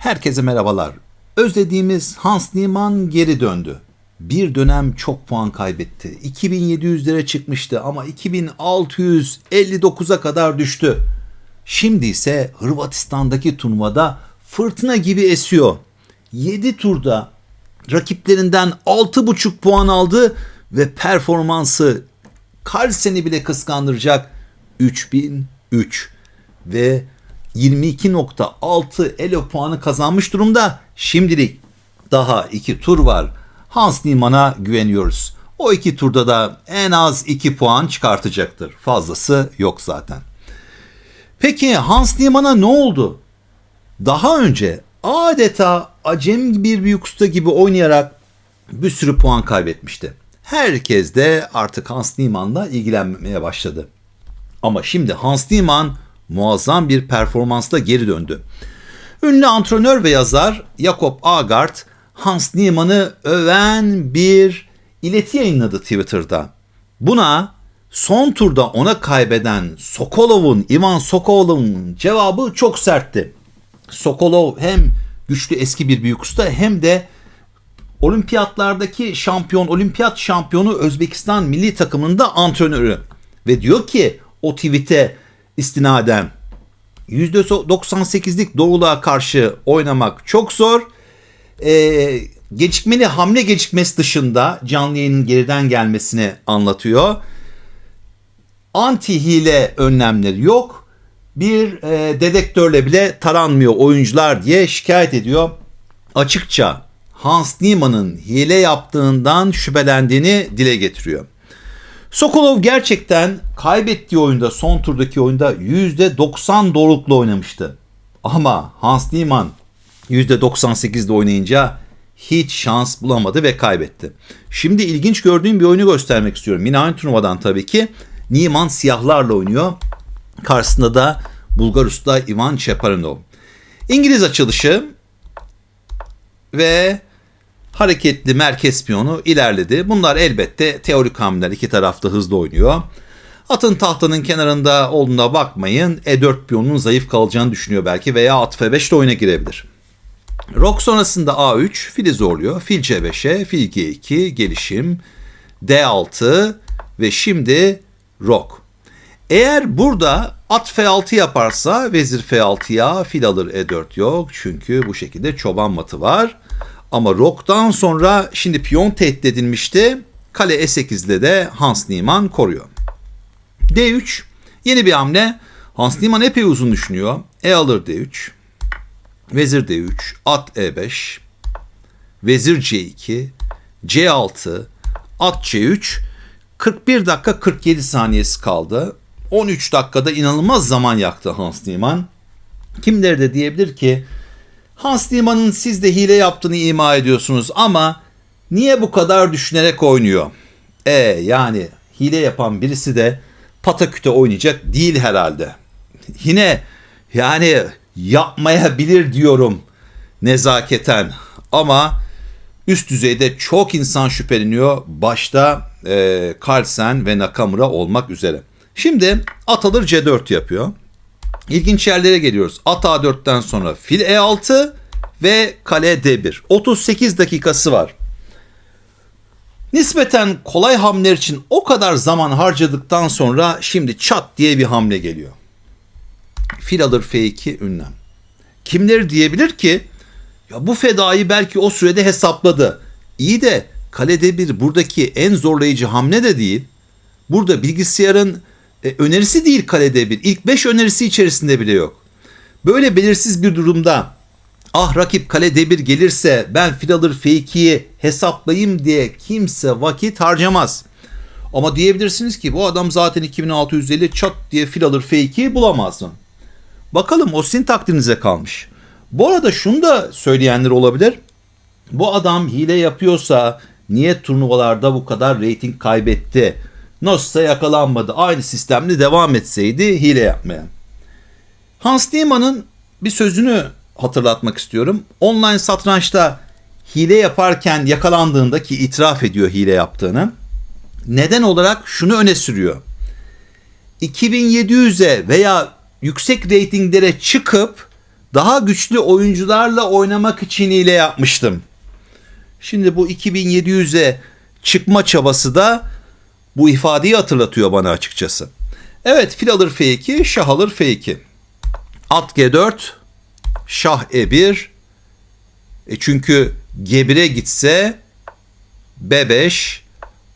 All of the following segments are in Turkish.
Herkese merhabalar. Özlediğimiz Hans Niemann geri döndü. Bir dönem çok puan kaybetti. 2700'lere çıkmıştı ama 2659'a kadar düştü. Şimdi ise Hırvatistan'daki turnuvada fırtına gibi esiyor. 7 turda rakiplerinden 6,5 puan aldı ve performansı Carlsen'i bile kıskandıracak 3003 ve 22.6 elo puanı kazanmış durumda. Şimdilik daha iki tur var. Hans Niemann'a güveniyoruz. O iki turda da en az 2 puan çıkartacaktır. Fazlası yok zaten. Peki Hans Niemann'a ne oldu? Daha önce adeta acem bir büyük usta gibi oynayarak bir sürü puan kaybetmişti. Herkes de artık Hans Niemann'la ilgilenmeye başladı. Ama şimdi Hans Niemann muazzam bir performansla geri döndü. Ünlü antrenör ve yazar Jakob Agard Hans Niemann'ı öven bir ileti yayınladı Twitter'da. Buna son turda ona kaybeden Sokolov'un, Ivan Sokolov'un cevabı çok sertti. Sokolov hem güçlü eski bir büyük usta hem de olimpiyatlardaki şampiyon, olimpiyat şampiyonu Özbekistan milli takımında antrenörü. Ve diyor ki o tweet'e istinaden %98'lik doğruluğa karşı oynamak çok zor. Ee, gecikmeli hamle gecikmesi dışında canlı yayının geriden gelmesini anlatıyor. Anti hile önlemleri yok. Bir e, dedektörle bile taranmıyor oyuncular diye şikayet ediyor. Açıkça Hans Niemann'ın hile yaptığından şüphelendiğini dile getiriyor. Sokolov gerçekten kaybettiği oyunda son turdaki oyunda %90 doğrulukla oynamıştı. Ama Hans Niemann %98'de oynayınca hiç şans bulamadı ve kaybetti. Şimdi ilginç gördüğüm bir oyunu göstermek istiyorum. Yine aynı turnuvadan tabii ki. Niemann siyahlarla oynuyor. Karşısında da Bulgar usta Ivan Cheparinov. İngiliz açılışı ve hareketli merkez piyonu ilerledi. Bunlar elbette teorik hamleler iki tarafta hızlı oynuyor. Atın tahtanın kenarında olduğuna bakmayın. E4 piyonunun zayıf kalacağını düşünüyor belki veya at F5 de oyuna girebilir. Rok sonrasında A3 fili zorluyor. Fil C5'e, fil G2 gelişim, D6 ve şimdi rok. Eğer burada at F6 yaparsa vezir F6'ya fil alır E4 yok. Çünkü bu şekilde çoban matı var. Ama Rock'tan sonra şimdi piyon tehdit edilmişti. Kale E8'de de Hans Niemann koruyor. D3 yeni bir hamle. Hans Niemann epey uzun düşünüyor. E alır D3. Vezir D3. At E5. Vezir C2. C6. At C3. 41 dakika 47 saniyesi kaldı. 13 dakikada inanılmaz zaman yaktı Hans Niemann. Kimleri de diyebilir ki Hans Niemann'ın siz de hile yaptığını ima ediyorsunuz ama niye bu kadar düşünerek oynuyor? E yani hile yapan birisi de pataküte oynayacak değil herhalde. Yine yani yapmayabilir diyorum nezaketen ama üst düzeyde çok insan şüpheleniyor. Başta e, Carlsen ve Nakamura olmak üzere. Şimdi at alır C4 yapıyor. İlginç yerlere geliyoruz. At A4'ten sonra fil E6 ve kale D1. 38 dakikası var. Nispeten kolay hamleler için o kadar zaman harcadıktan sonra şimdi çat diye bir hamle geliyor. Fil alır F2 ünlem. Kimleri diyebilir ki ya bu fedayı belki o sürede hesapladı. İyi de kale D1 buradaki en zorlayıcı hamle de değil. Burada bilgisayarın e, önerisi değil kalede bir. İlk 5 önerisi içerisinde bile yok. Böyle belirsiz bir durumda ah rakip kale D1 gelirse ben fil alır F2'yi hesaplayayım diye kimse vakit harcamaz. Ama diyebilirsiniz ki bu adam zaten 2650 çat diye fil alır F2'yi bulamaz mı? Bakalım o sizin takdirinize kalmış. Bu arada şunu da söyleyenler olabilir. Bu adam hile yapıyorsa niye turnuvalarda bu kadar reyting kaybetti? Nasılsa yakalanmadı. Aynı sistemle devam etseydi hile yapmaya. Hans Niemann'ın bir sözünü hatırlatmak istiyorum. Online satrançta hile yaparken yakalandığında ki itiraf ediyor hile yaptığını. Neden olarak şunu öne sürüyor. 2700'e veya yüksek reytinglere çıkıp daha güçlü oyuncularla oynamak için hile yapmıştım. Şimdi bu 2700'e çıkma çabası da bu ifadeyi hatırlatıyor bana açıkçası. Evet fil alır F2, şah alır F2. At G4, şah E1. E çünkü G1'e gitse B5,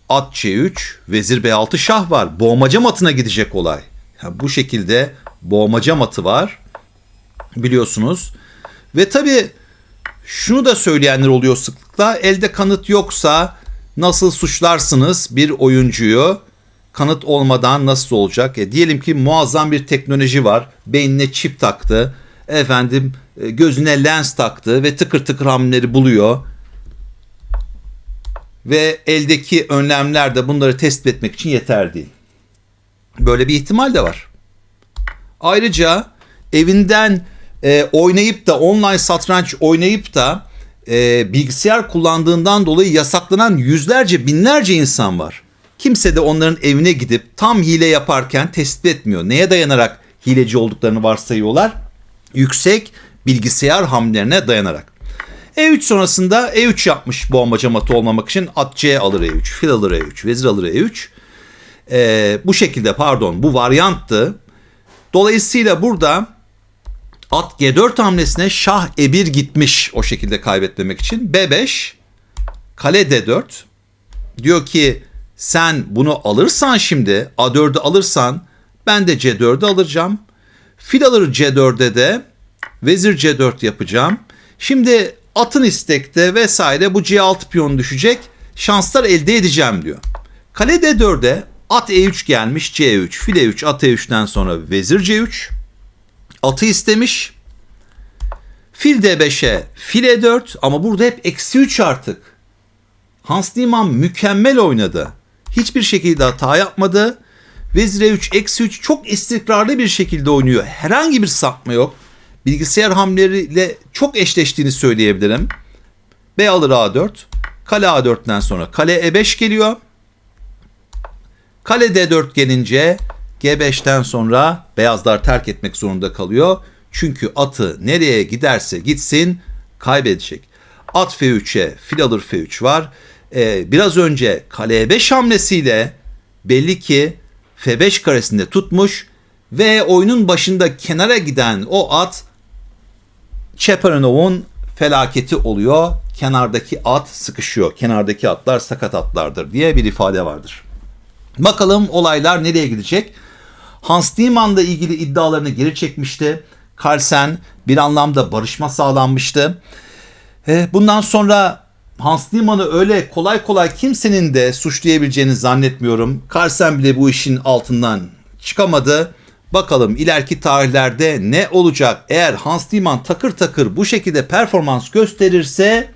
at C3, vezir B6 şah var. Boğmaca matına gidecek olay. Ya bu şekilde boğmaca matı var. Biliyorsunuz. Ve tabii şunu da söyleyenler oluyor sıklıkla. Elde kanıt yoksa nasıl suçlarsınız bir oyuncuyu? Kanıt olmadan nasıl olacak? E, diyelim ki muazzam bir teknoloji var. Beynine çip taktı. Efendim e, gözüne lens taktı ve tıkır tıkır hamleleri buluyor. Ve eldeki önlemler de bunları tespit etmek için yeter değil. Böyle bir ihtimal de var. Ayrıca evinden e, oynayıp da online satranç oynayıp da e, bilgisayar kullandığından dolayı yasaklanan yüzlerce binlerce insan var. Kimse de onların evine gidip tam hile yaparken tespit etmiyor. Neye dayanarak hileci olduklarını varsayıyorlar? Yüksek bilgisayar hamlelerine dayanarak. E3 sonrasında E3 yapmış boğmaca matı olmamak için at C alır E3, fil alır E3, vezir alır E3. E, bu şekilde pardon bu varyanttı. Dolayısıyla burada at G4 hamlesine şah E1 gitmiş o şekilde kaybetmemek için. B5 kale D4 diyor ki sen bunu alırsan şimdi A4'ü alırsan ben de C4'ü alacağım. Fil alır C4'e de vezir C4 yapacağım. Şimdi atın istekte vesaire bu C6 piyon düşecek. Şanslar elde edeceğim diyor. Kale D4'e at E3 gelmiş C3, fil E3, at E3'ten sonra vezir C3. Atı istemiş. Fil D5'e fil E4 ama burada hep eksi 3 artık. Hans Niemann mükemmel oynadı. Hiçbir şekilde hata yapmadı. Vezir E3 eksi 3 çok istikrarlı bir şekilde oynuyor. Herhangi bir sapma yok. Bilgisayar hamleleriyle çok eşleştiğini söyleyebilirim. B alır A4. Kale A4'ten sonra kale E5 geliyor. Kale D4 gelince G5'ten sonra beyazlar terk etmek zorunda kalıyor. Çünkü atı nereye giderse gitsin kaybedecek. At F3'e fil alır F3 var. Ee, biraz önce kale E5 hamlesiyle belli ki F5 karesinde tutmuş ve oyunun başında kenara giden o at Çeparanov'un felaketi oluyor. Kenardaki at sıkışıyor. Kenardaki atlar sakat atlardır diye bir ifade vardır. Bakalım olaylar nereye gidecek? Hans Niemann'la ilgili iddialarını geri çekmişti. Carlsen bir anlamda barışma sağlanmıştı. E, bundan sonra Hans Niemann'ı öyle kolay kolay kimsenin de suçlayabileceğini zannetmiyorum. Carlsen bile bu işin altından çıkamadı. Bakalım ileriki tarihlerde ne olacak? Eğer Hans Niemann takır takır bu şekilde performans gösterirse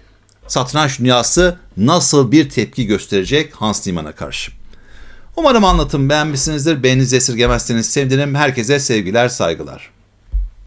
satranç dünyası nasıl bir tepki gösterecek Hans Niemann'a karşı? Umarım anlatım beğenmişsinizdir. Beğeninizi esirgemezseniz sevinirim. Herkese sevgiler, saygılar.